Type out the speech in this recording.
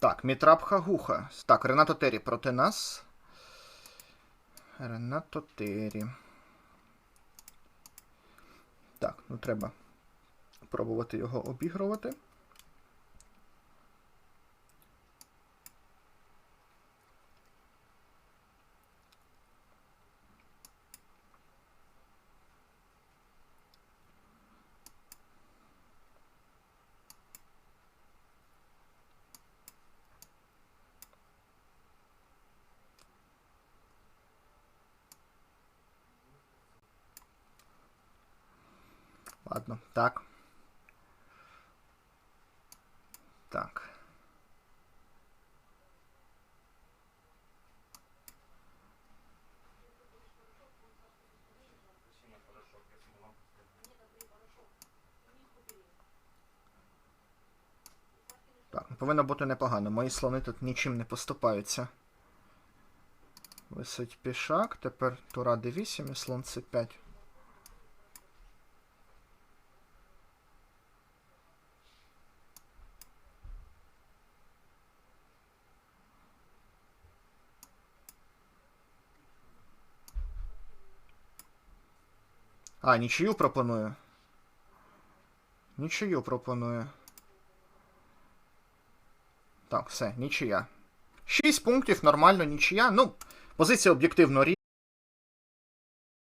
Так, Мітрап Хагуха. Так, Ренато Террі проти нас. Ренато Террі. Так, ну треба пробувати його обігрувати. Ладно, так. Так. Так, повинно бути непогано. Мої слони тут нічим не поступаються. Висить пішак, тепер тура d8 і слон c5. А, нічию пропоную. Нічию пропоную. Так, все, нічия. 6 пунктів, нормально, нічия. Ну, позиція об'єктивно рівна.